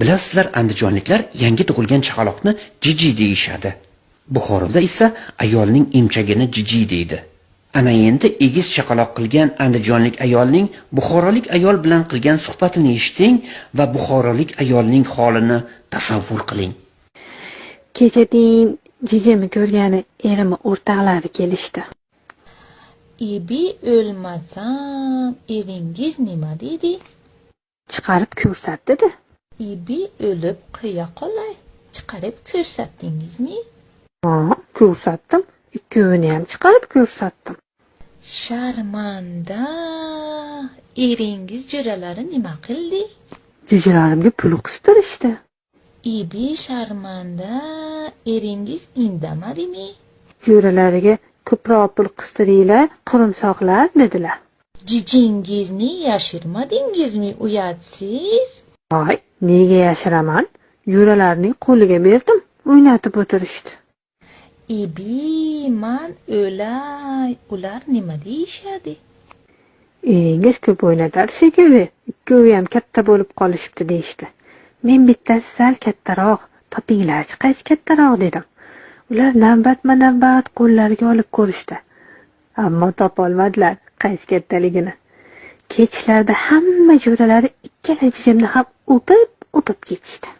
Bilasizlar, andijonliklar yangi tug'ilgan chaqaloqni jiji deyishadi. Buxoroda esa ayolning emchagini jiji deydi. Ana endi egiz chaqaloq qilgan andijonlik ayolning buxorolik ayol bilan qilgan suhbatini eshiting va buxorolik ayolning holini tasavvur qiling. Kechadin jijimni ko'rgani erimi o'rtoqlari kelishdi. Ibi o'lmasam eringiz nima deydi? Chiqarib ko'rsat dedi. Ibi o'lib qo'ya qolay. Chiqarib ko'rsatdingizmi? Ha, ko'rsatdim. Ikkovini ham chiqarib ko'rsatdim. Sharmanda. Eringiz jo'ralari nima qildi? Jujalarimga pul qistirishdi. Ibi sharmanda. Eringiz indamadimi? Jo'ralariga ko'proq pul qistiringlar, qurumsoqlar dedilar. Jijingizni yashirmadingizmi uyatsiz? Voy, nega yashiraman? Jo'ralarning qo'liga berdim, o'ynatib o'tirishdi. Ibi man o'lay. Ular nima deyishadi? Eringiz ko'p o'ynatar shekilli, ikkovi ham katta bo'lib qolishibdi deyishdi. Men bittasi sal kattaroq, topinglarchi qaysi kattaroq dedim. Ular navbatma-navbat qo'llariga olib ko'rishdi. Ammo topolmadilar qaysi kattaligini. Kechlarda hamma jo'ralari ikkala jismni ham o'pib, o'pib ketishdi.